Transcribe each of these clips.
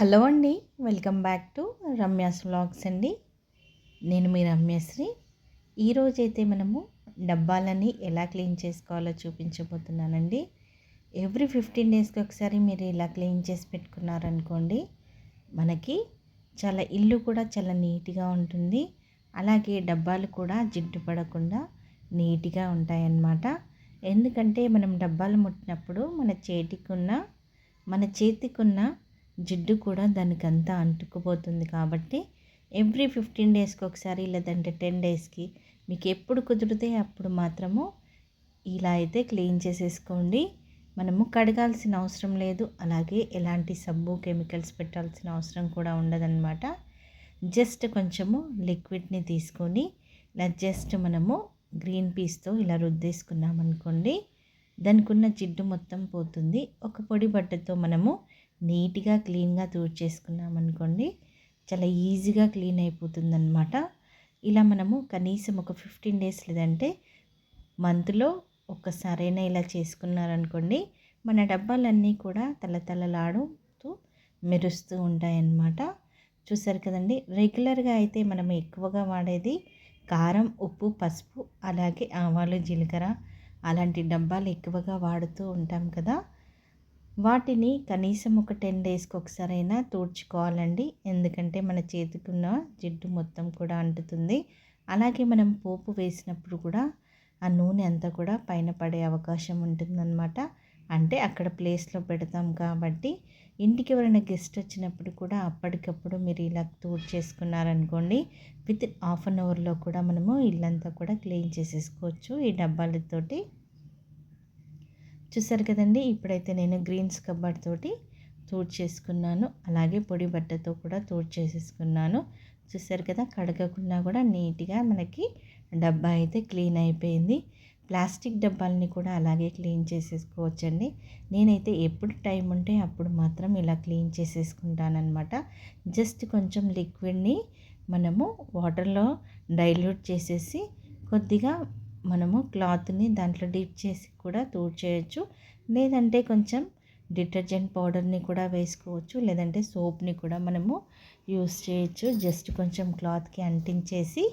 Hello అండి welcome back to Ramya's vlogs అండి. నేను మీ రమ్యశ్రీ. ఈరోజైతే మనము డబ్బాలని ఎలా క్లీన్ చేసుకోవాలో చూపించబోతున్నానండి. ఎవ్రీ ఫిఫ్టీన్ డేస్కి ఒకసారి మీరు ఇలా క్లీన్ చేసి పెట్టుకున్నారనుకోండి మనకి చాలా ఇల్లు కూడా చాలా నీట్గా ఉంటుంది. అలాగే డబ్బాలు కూడా జిడ్డు పడకుండా నీట్గా ఉంటాయన్నమాట. ఎందుకంటే మనం డబ్బాలు ముట్టినప్పుడు మన చేతికున్న మన చేతికున్న జిడ్డు కూడా దానికి అంతా అంటుకుపోతుంది కాబట్టి ఎవ్రీ ఫిఫ్టీన్ డేస్కి ఒకసారి లేదంటే టెన్ డేస్కి మీకు ఎప్పుడు కుదిరితే అప్పుడు మాత్రము ఇలా అయితే క్లీన్ చేసేసుకోండి. మనము కడగాల్సిన అవసరం లేదు. అలాగే ఎలాంటి సబ్బు కెమికల్స్ పెట్టాల్సిన అవసరం కూడా ఉండదన్నమాట. జస్ట్ కొంచెము లిక్విడ్ని తీసుకొని ఇలా జస్ట్ మనము గ్రీన్ పీస్తో ఇలా రుద్దేసుకున్నామనుకోండి దానికి ఉన్న జిడ్డు మొత్తం పోతుంది. ఒక పొడి బట్టతో మనము నీట్గా క్లీన్గా చేసుకున్నాం అనుకోండి చాలా ఈజీగా క్లీన్ అయిపోతుంది అనమాట ఇలా మనము కనీసం ఒక ఫిఫ్టీన్ డేస్ లేదంటే మంత్లో ఒక్కసారైనా ఇలా చేసుకున్నారనుకోండి మన డబ్బాలన్నీ కూడా తలతలలాడుతూ మెరుస్తూ ఉంటాయన్నమాట. చూసారు కదండి రెగ్యులర్గా అయితే మనం ఎక్కువగా వాడేది కారం ఉప్పు పసుపు అలాగే ఆవాలు జీలకర్ర అలాంటి డబ్బాలు ఎక్కువగా వాడుతూ ఉంటాం కదా. వాటిని కనీసం ఒక టెన్ డేస్కి ఒకసారైనా తూడ్చుకోవాలండి. ఎందుకంటే మన చేతికున్న జిడ్డు మొత్తం కూడా అంటుతుంది. అలాగే మనం పోపు వేసినప్పుడు కూడా ఆ నూనె అంతా కూడా పైన పడే అవకాశం ఉంటుందన్నమాట. అంటే అక్కడ ప్లేస్లో పెడతాం కాబట్టి ఇంటికి ఎవరైనా గెస్ట్ వచ్చినప్పుడు కూడా అప్పటికప్పుడు మీరు ఇలా తూడ్ చేసుకున్నారనుకోండి విత్ హాఫ్ అన్ అవర్లో కూడా మనము ఇల్లంతా కూడా క్లీన్ చేసేసుకోవచ్చు. ఈ డబ్బాలతోటి చూసారు కదండి ఇప్పుడైతే నేను గ్రీన్ స్కబ్బర్ తోటి తోడు చేసుకున్నాను అలాగే పొడి బట్టతో కూడా తోడు చేసేసుకున్నాను చూసారు కదా కడగకుండా కూడా నీట్గా మనకి డబ్బా అయితే క్లీన్ అయిపోయింది. ప్లాస్టిక్ డబ్బాలని కూడా అలాగే క్లీన్ చేసేసుకోవచ్చండి. నేనైతే ఎప్పుడు టైం ఉంటే అప్పుడు మాత్రం ఇలా క్లీన్ చేసేసుకుంటానమాట జస్ట్ కొంచెం లిక్విడ్ని మనము వాటర్లో డైల్యూట్ చేసేసి కొద్దిగా మనము క్లాత్ని దాంట్లో డిప్ చేసి కూడా చేయొచ్చు. లేదంటే కొంచెం డిటర్జెంట్ పౌడర్ని కూడా వేసుకోవచ్చు. లేదంటే సోప్ని కూడా మనము యూస్ చేయొచ్చు. జస్ట్ కొంచెం క్లాత్కి అంటించేసి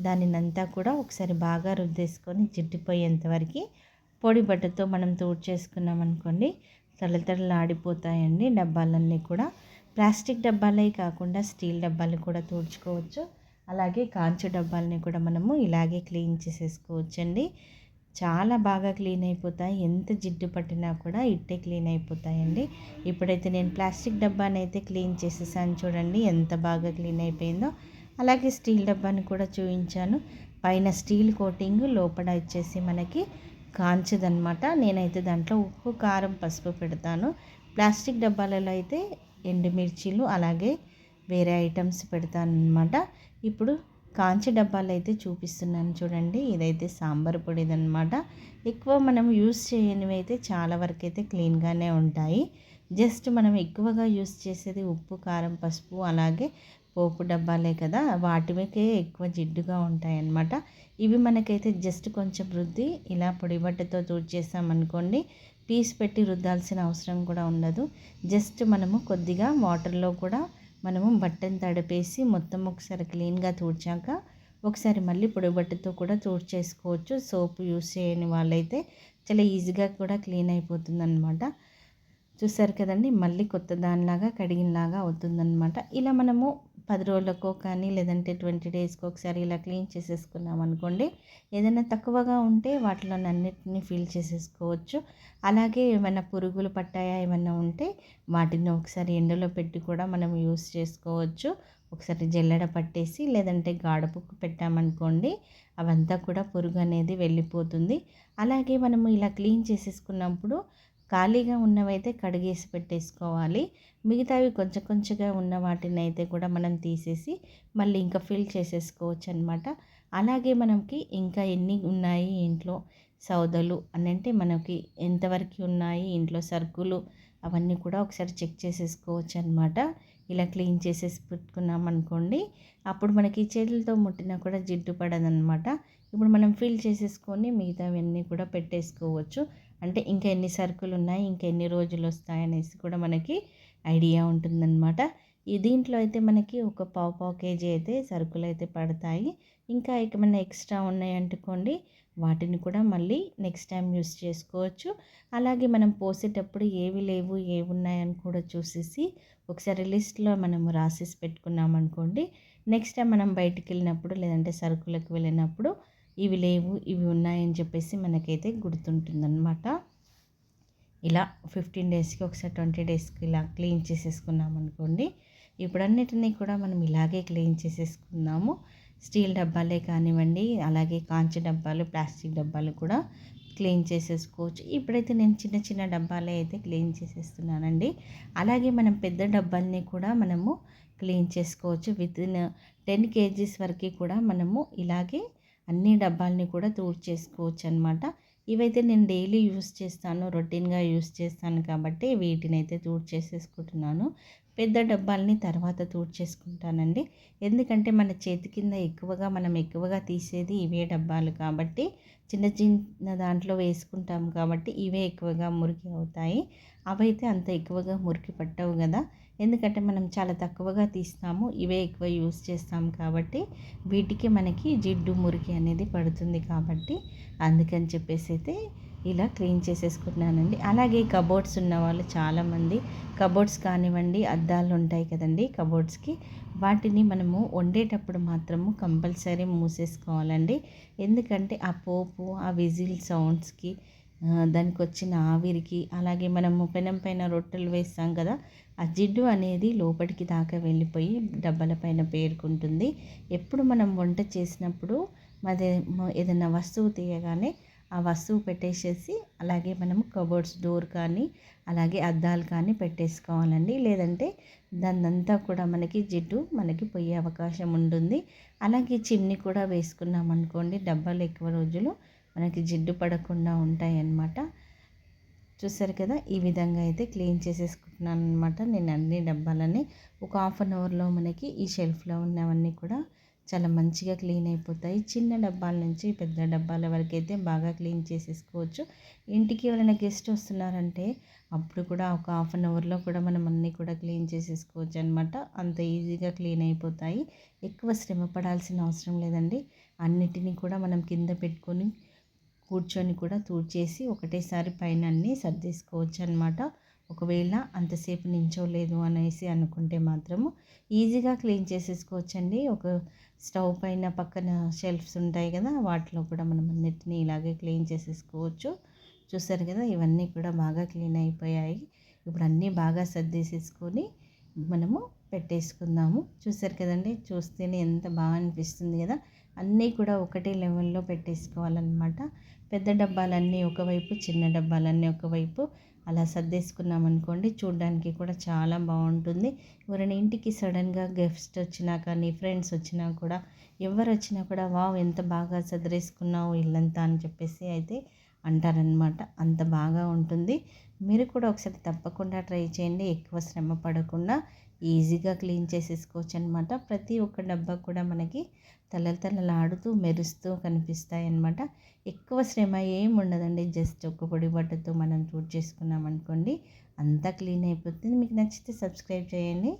దానినంతా కూడా ఒకసారి బాగా రుద్దేసుకొని జిడ్డిపోయేంతవరకు పొడి బట్టతో మనం చేసుకున్నాం అనుకోండి తడతడలాడిపోతాయండి డబ్బాలన్నీ కూడా. ప్లాస్టిక్ డబ్బాలే కాకుండా స్టీల్ డబ్బాలు కూడా తూడ్చుకోవచ్చు. అలాగే కాంచు డబ్బాలని కూడా మనము ఇలాగే క్లీన్ చేసేసుకోవచ్చండి. చాలా బాగా క్లీన్ అయిపోతాయి. ఎంత జిడ్డు పట్టినా కూడా ఇట్టే క్లీన్ అయిపోతాయండి. ఇప్పుడైతే నేను ప్లాస్టిక్ డబ్బాని అయితే క్లీన్ చేసేసాను చూడండి ఎంత బాగా క్లీన్ అయిపోయిందో. అలాగే స్టీల్ డబ్బాని కూడా చూపించాను పైన స్టీల్ కోటింగ్ లోపల వచ్చేసి మనకి కాంచదనమాట నేనైతే దాంట్లో ఉప్పు కారం పసుపు పెడతాను. ప్లాస్టిక్ డబ్బాలలో అయితే ఎండుమిర్చీలు అలాగే వేరే ఐటమ్స్ పెడతాను అనమాట ఇప్పుడు కాంచి డబ్బాలు అయితే చూపిస్తున్నాను చూడండి. ఇదైతే సాంబార్ పొడిదనమాట ఎక్కువ మనం యూస్ చేయనివి అయితే చాలా వరకు అయితే క్లీన్గానే ఉంటాయి. జస్ట్ మనం ఎక్కువగా యూస్ చేసేది ఉప్పు కారం పసుపు అలాగే పోపు డబ్బాలే కదా. వాటికే ఎక్కువ జిడ్డుగా ఉంటాయన్నమాట. ఇవి మనకైతే జస్ట్ కొంచెం రుద్ది ఇలా పొడి బట్టతో చేసామనుకోండి పీస్ పెట్టి రుద్దాల్సిన అవసరం కూడా ఉండదు. జస్ట్ మనము కొద్దిగా వాటర్లో కూడా మనము బట్టను తడిపేసి మొత్తం ఒకసారి క్లీన్గా తుడిచాక ఒకసారి మళ్ళీ పొడి బట్టతో కూడా చేసుకోవచ్చు సోప్ యూస్ చేయని వాళ్ళైతే చాలా ఈజీగా కూడా క్లీన్ అయిపోతుంది అనమాట చూసారు కదండి? మళ్ళీ కొత్త దానిలాగా కడిగినలాగా అవుతుందన్నమాట. ఇలా మనము పది రోజులకో కానీ లేదంటే ట్వంటీ డేస్కి ఒకసారి ఇలా క్లీన్ చేసేసుకున్నాం అనుకోండి ఏదైనా తక్కువగా ఉంటే వాటిలో అన్నిటిని ఫిల్ చేసేసుకోవచ్చు. అలాగే ఏమైనా పురుగులు పట్టాయా ఏమైనా ఉంటే వాటిని ఒకసారి ఎండలో పెట్టి కూడా మనం యూస్ చేసుకోవచ్చు. ఒకసారి జల్లెడ పట్టేసి లేదంటే గాడపుక్కు పెట్టామనుకోండి అవంతా కూడా పురుగు అనేది వెళ్ళిపోతుంది. అలాగే మనము ఇలా క్లీన్ చేసేసుకున్నప్పుడు ఖాళీగా ఉన్నవైతే కడిగేసి పెట్టేసుకోవాలి. మిగతావి కొంచెం కొంచెంగా ఉన్న వాటిని అయితే కూడా మనం తీసేసి మళ్ళీ ఇంకా ఫిల్ చేసేసుకోవచ్చు అనమాట అలాగే మనకి ఇంకా ఎన్ని ఉన్నాయి ఇంట్లో సౌదలు అని అంటే మనకి ఎంతవరకు ఉన్నాయి ఇంట్లో సరుకులు అవన్నీ కూడా ఒకసారి చెక్ చేసేసుకోవచ్చు అనమాట ఇలా క్లీన్ చేసేసి పెట్టుకున్నాం అనుకోండి అప్పుడు మనకి చేతులతో ముట్టినా కూడా జిడ్డు పడదనమాట. ఇప్పుడు మనం ఫిల్ చేసేసుకొని మిగతావన్నీ కూడా పెట్టేసుకోవచ్చు. అంటే ఇంకా ఎన్ని సరుకులు ఉన్నాయి ఇంకా ఎన్ని రోజులు వస్తాయనేసి కూడా మనకి ఐడియా ఉంటుందన్నమాట. ఈ దీంట్లో అయితే మనకి ఒక పావు పావు కేజీ అయితే సరుకులు అయితే పడతాయి. ఇంకా ఏమైనా ఎక్స్ట్రా ఉన్నాయనుకోండి వాటిని కూడా మళ్ళీ నెక్స్ట్ టైం యూస్ చేసుకోవచ్చు. అలాగే మనం పోసేటప్పుడు ఏవి లేవు ఏవి ఉన్నాయని కూడా చూసేసి ఒకసారి లిస్ట్లో మనం రాసేసి పెట్టుకున్నాం అనుకోండి నెక్స్ట్ టైం మనం బయటికి వెళ్ళినప్పుడు లేదంటే సరుకులకు వెళ్ళినప్పుడు ఇవి లేవు ఇవి ఉన్నాయని చెప్పేసి మనకైతే గుర్తుంటుందన్నమాట. ఇలా ఫిఫ్టీన్ డేస్కి ఒకసారి ట్వంటీ డేస్కి ఇలా క్లీన్ చేసేసుకున్నాం అనుకోండి. ఇప్పుడన్నిటినీ కూడా మనం ఇలాగే క్లీన్ చేసేసుకున్నాము. స్టీల్ డబ్బాలే కానివ్వండి అలాగే కాంచి డబ్బాలు ప్లాస్టిక్ డబ్బాలు కూడా క్లీన్ చేసేసుకోవచ్చు. ఇప్పుడైతే నేను చిన్న చిన్న డబ్బాలే అయితే క్లీన్ చేసేస్తున్నానండి. అలాగే మనం పెద్ద డబ్బాల్ని కూడా మనము క్లీన్ చేసుకోవచ్చు. విత్ ఇన్ టెన్ కేజీస్ వరకు కూడా మనము ఇలాగే అన్ని డబ్బాల్ని కూడా తూడ్ చేసుకోవచ్చు అనమాట ఇవైతే నేను డైలీ యూస్ చేస్తాను రొటీన్గా యూస్ చేస్తాను కాబట్టి వీటిని అయితే తూడు చేసేసుకుంటున్నాను. పెద్ద డబ్బాలని తర్వాత తూడ్ చేసుకుంటానండి. ఎందుకంటే మన చేతి కింద ఎక్కువగా మనం ఎక్కువగా తీసేది ఇవే డబ్బాలు కాబట్టి చిన్న చిన్న దాంట్లో వేసుకుంటాం కాబట్టి ఇవే ఎక్కువగా మురికి అవుతాయి. అవైతే అంత ఎక్కువగా మురికి పట్టవు కదా. ఎందుకంటే మనం చాలా తక్కువగా తీస్తాము ఇవే ఎక్కువ యూస్ చేస్తాం కాబట్టి వీటికి మనకి జిడ్డు మురికి అనేది పడుతుంది కాబట్టి అందుకని చెప్పేసి అయితే ఇలా క్లీన్ చేసేసుకుంటున్నానండి. అలాగే కబోర్డ్స్ ఉన్న వాళ్ళు చాలామంది కబోర్డ్స్ కానివ్వండి అద్దాలు ఉంటాయి కదండి కబోర్డ్స్కి వాటిని మనము వండేటప్పుడు మాత్రము కంపల్సరీ మూసేసుకోవాలండి. ఎందుకంటే ఆ పోపు ఆ విజిల్ సౌండ్స్కి దానికి వచ్చిన ఆవిరికి అలాగే మనము పెనం పైన రొట్టెలు వేస్తాం కదా ఆ జిడ్డు అనేది లోపలికి దాకా వెళ్ళిపోయి డబ్బాల పైన పేరుకుంటుంది. ఎప్పుడు మనం వంట చేసినప్పుడు మరి ఏదైనా వస్తువు తీయగానే ఆ వస్తువు పెట్టేసేసి అలాగే మనము కబోర్డ్స్ డోర్ కానీ అలాగే అద్దాలు కానీ పెట్టేసుకోవాలండి. లేదంటే దాన్నంతా కూడా మనకి జిడ్డు మనకి పోయే అవకాశం ఉంటుంది. అలాగే చిమ్ని కూడా వేసుకున్నాం అనుకోండి డబ్బాలు ఎక్కువ రోజులు మనకి జిడ్డు పడకుండా ఉంటాయి అన్నమాట చూసారు కదా ఈ విధంగా అయితే క్లీన్ చేసేసుకుంటున్నాను అనమాట నేను అన్ని డబ్బాలని ఒక హాఫ్ అన్ అవర్లో మనకి ఈ షెల్ఫ్లో ఉన్నవన్నీ కూడా చాలా మంచిగా క్లీన్ అయిపోతాయి. చిన్న డబ్బాల నుంచి పెద్ద డబ్బాల వరకు అయితే బాగా క్లీన్ చేసేసుకోవచ్చు. ఇంటికి ఎవరైనా గెస్ట్ వస్తున్నారంటే అప్పుడు కూడా ఒక హాఫ్ అన్ అవర్లో కూడా మనం అన్నీ కూడా క్లీన్ చేసేసుకోవచ్చు అనమాట అంత ఈజీగా క్లీన్ అయిపోతాయి. ఎక్కువ శ్రమ పడాల్సిన అవసరం లేదండి. అన్నిటినీ కూడా మనం కింద పెట్టుకొని కూర్చొని కూడా తూడ్చేసి ఒకటేసారి పైన అన్నీ సర్దేసుకోవచ్చు అనమాట ఒకవేళ అంతసేపు నించోలేదు అనేసి అనుకుంటే మాత్రము ఈజీగా క్లీన్ చేసేసుకోవచ్చండి. ఒక స్టవ్ పైన పక్కన షెల్ఫ్స్ ఉంటాయి కదా వాటిలో కూడా మనం అన్నిటినీ ఇలాగే క్లీన్ చేసేసుకోవచ్చు. చూసారు కదా ఇవన్నీ కూడా బాగా క్లీన్ అయిపోయాయి. ఇప్పుడు అన్నీ బాగా సర్దేసేసుకొని మనము పెట్టేసుకుందాము. చూసారు కదండి చూస్తేనే ఎంత బాగా అనిపిస్తుంది కదా. అన్నీ కూడా ఒకటే లెవెల్లో పెట్టేసుకోవాలన్నమాట. పెద్ద డబ్బాలన్నీ ఒకవైపు చిన్న డబ్బాలన్నీ ఒకవైపు అలా సర్దేసుకున్నాం అనుకోండి చూడడానికి కూడా చాలా బాగుంటుంది. ఎవరైనా ఇంటికి సడన్గా గెస్ట్ వచ్చినా కానీ ఫ్రెండ్స్ వచ్చినా కూడా ఎవరు వచ్చినా కూడా వావ్ ఎంత బాగా సదిరేసుకున్నావు ఇల్లంతా అని చెప్పేసి అయితే అంటారనమాట. అంత బాగా ఉంటుంది. మీరు కూడా ఒకసారి తప్పకుండా ట్రై చేయండి. ఎక్కువ శ్రమ పడకుండా ఈజీగా క్లీన్ చేసేసుకోవచ్చు అనమాట ప్రతి ఒక్క డబ్బా కూడా మనకి తలతలలాడుతూ మెరుస్తూ కనిపిస్తాయి అన్నమాట ఎక్కువ శ్రమ ఏం ఉండదండి. జస్ట్ ఒక పొడి బట్టతో మనం చూడ్ చేసుకున్నాం అనుకోండి అంతా క్లీన్ అయిపోతుంది. మీకు నచ్చితే సబ్స్క్రైబ్ చేయండి.